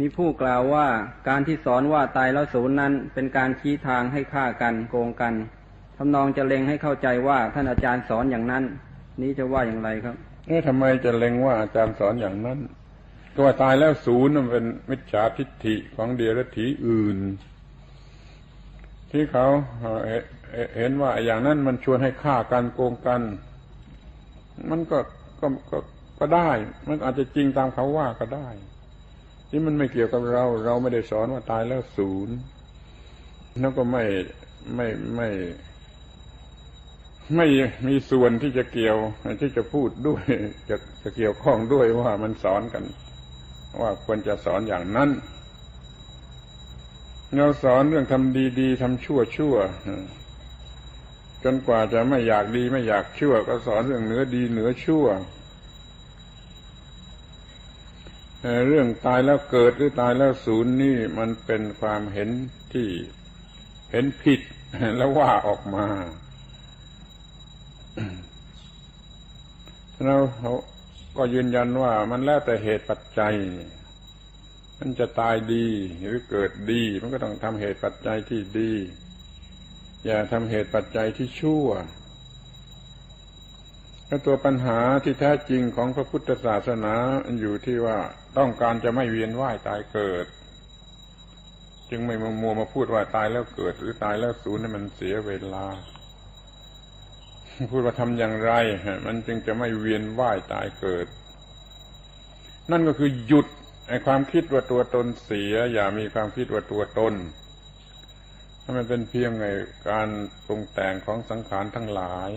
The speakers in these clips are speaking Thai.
มีผู้กล่าวว่าการที่สอนว่าตายแล้วศูนย์นั้น เป็นการชี้ทางให้ฆ่ากันโกงกันทำนองจะเล็งให้เข้าใจว่าท่านอาจารย์สอนอย่างนั้น นี้จะว่าอย่างไรครับเอ๊ะทำไมจะเล็งว่าอาจารย์สอนอย่างนั้น ก็ว่าตายแล้วศูนย์มันเป็นมิจฉาทิฏฐิของเดียรถีอื่น ที่เขาเห็นว่าอย่างนั้นมันชวนให้ฆ่ากันโกงกัน มันก็ก็ก็ก็ได้ มันอาจจะจริงตามเขาว่าก็ได้ ที่มันไม่เกี่ยวกับเรา เราไม่ได้สอนว่าตายแล้วศูนย์แล้วก็ไม่ไม่ไม่ ไม่มีส่วนที่จะเกี่ยวที่จะพูดด้วย จะจะเกี่ยวข้องด้วยว่ามันสอนกัน ว่าควรจะสอนอย่างนั้นเราสอนเรื่องทำดีๆทำชั่วชั่วจนกว่าจะไม่อยากดีไม่อยากชั่ว ก็สอนเรื่องเหนือดีเหนือชั่ว เรื่องตายแล้วเกิดหรือตายแล้วศูนย์นี่มันเป็นความเห็นที่เห็นผิดแล้วว่าออกมา เราก็ยืนยันว่ามันแล้วแต่เหตุปัจจัย มันจะตายดีหรือเกิดดี มันก็ต้องทำเหตุปัจจัยที่ดี อย่าทำเหตุปัจจัยที่ชั่ว และตัวปัญหาที่แท้จริงของพระพุทธศาสนาอยู่ที่ว่าต้องการจะไม่เวียนว่ายตายเกิด จึงไม่มามัวมาพูดว่าตายแล้วเกิด หรือตายแล้วสูญนี่มันเสียเวลา พูดว่าทำอย่างไร มันจึงจะไม่เวียนว่ายตายเกิด นั่นก็คือหยุดไอ้ความคิดว่าตัวตนเสีย อย่ามีความคิดว่าตัวตนถ้ามันเป็นเพียงไงการปรุงแต่งของสังขารทั้งหลาย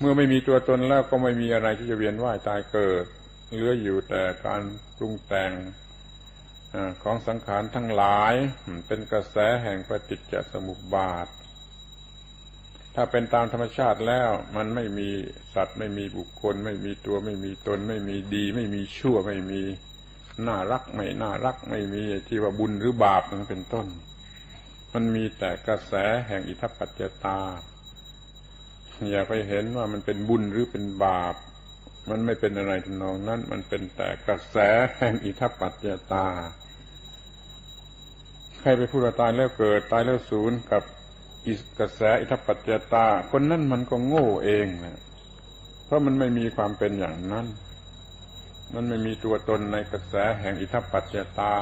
เมื่อไม่มีตัวตนแล้วก็ไม่มีอะไรที่จะเวียนว่ายตายเกิดเหลืออยู่แต่การปรุงแต่งของสังขารทั้งหลาย เป็นกระแสแห่งปฏิจจสมุปบาท ถ้าเป็นตามธรรมชาติแล้วมันไม่มีสัตว์ไม่มีบุคคล ไม่มีตัวไม่มีตน ไม่มีดี ไม่มีชั่วไม่มีน่ารักไม่น่ารักไม่มีที่ว่าบุญหรือบาปนั่นเป็นต้น มันมีแต่กระแสแห่งอิทัปปัจจตา อย่าไปเห็นว่ามันเป็นบุญหรือเป็นบาป มันไม่เป็นอะไรทำนองนั้น มันเป็นแต่กระแสแห่งอิทัปปัจจตา ใครไปพูดว่าตายแล้วเกิดตายแล้วศูนย์กับกระแสอิทัปปัจจตา คนนั้นมันก็โง่เองนะเพราะมันไม่มีความเป็นอย่างนั้น มันไม่มีตัวตนในกระแสแห่งอิทัปปัจจตา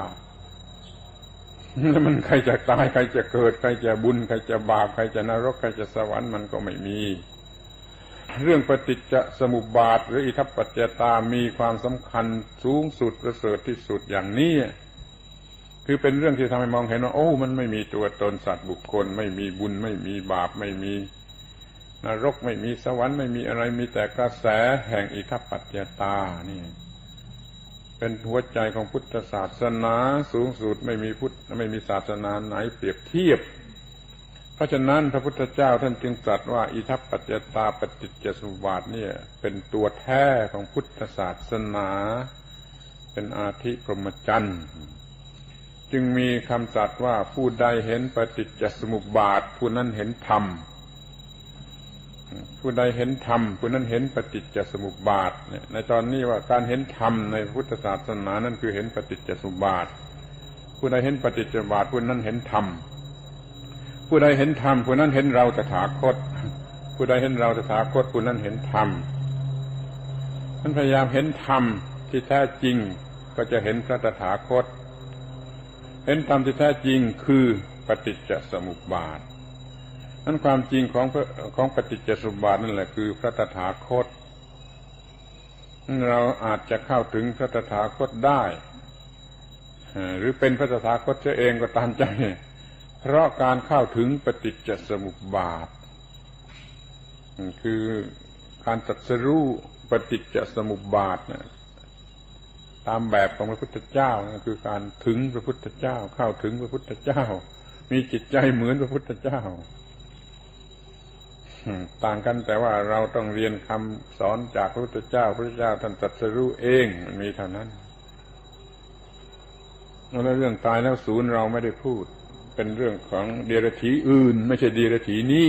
แล้วมันใครจะตายใครจะเกิด ใครจะบุญใครจะบาปใครจะนรกใครจะสวรรค์มันก็ไม่มี เรื่องปฏิจจสมุปบาท หรืออิทัปปัจจตามีความสำคัญสูงสุดประเสริฐที่สุดอย่างนี้คือเป็นเรื่องที่ทำให้มองเห็นว่าโอ้มันไม่มีตัวตนสัตว์บุคคล ไม่มีบุญไม่มีบาปไม่มีนรกไม่มีสวรรค์ไม่มีอะไรมีแต่กระแสแห่งอิทัปปัจจตานี่ เป็นหัวใจของพุทธศาสนาสูงสุดไม่มีพุทธไม่มีศาสนาไหนเปรียบเทียบ เพราะฉะนั้นพระพุทธเจ้าท่านจึงตรัสว่าอิทัปปัจจตาปฏิจจสมุปบาทเนี่ย เป็นตัวแท้ของพุทธศาสนา เป็นอาธิพรหมจรรย์จึงมีคำตรัสว่าผู้ใดเห็นปฏิจจสมุปบาทผู้นั้นเห็นธรรม ผู้ใดเห็นธรรมผู้นั้นเห็นปฏิจจสมุปบาทในตอนนี้ว่าการเห็นธรรมในพุทธศาสนานั้นคือเห็นปฏิจจสมุปบาท ผู้ใดเห็นปฏิจจสมุปบาทผู้นั้นเห็นธรรมผู้ใดเห็นธรรมผู้นั้นเห็นเราตถาคต ผู้ใดเห็นเราตถาคตผู้นั้นเห็นธรรมท่านพยายามเห็นธรรมที่แท้จริงก็จะเห็นพระตถาคต เห็นธรรมที่แท้จริงคือปฏิจจสมุปบาท นั้นความจริงของของปฏิจจสมุปบาทนั่นแหละคือพระตถาคต เราอาจจะเข้าถึงพระตถาคตได้หรือเป็นพระตถาคตเองก็ตามใจ เพราะการเข้าถึงปฏิจจสมุปบาท คือการตัดสรู้ปฏิจจสมุปบาทนะตามแบบของพระพุทธเจ้าคือการถึงพระพุทธเจ้า เข้าถึงพระพุทธเจ้า มีจิตใจเหมือนพระพุทธเจ้า ต่างกันแต่ว่าเราต้องเรียนคำสอนจากพระพุทธเจ้า พระพุทธเจ้าท่านตรัสรู้เองมันมีเท่านั้นแล้วเรื่องตายแล้วศูนย์เราไม่ได้พูด เป็นเรื่องของเดียรถีอื่น ไม่ใช่เดียรถีนี้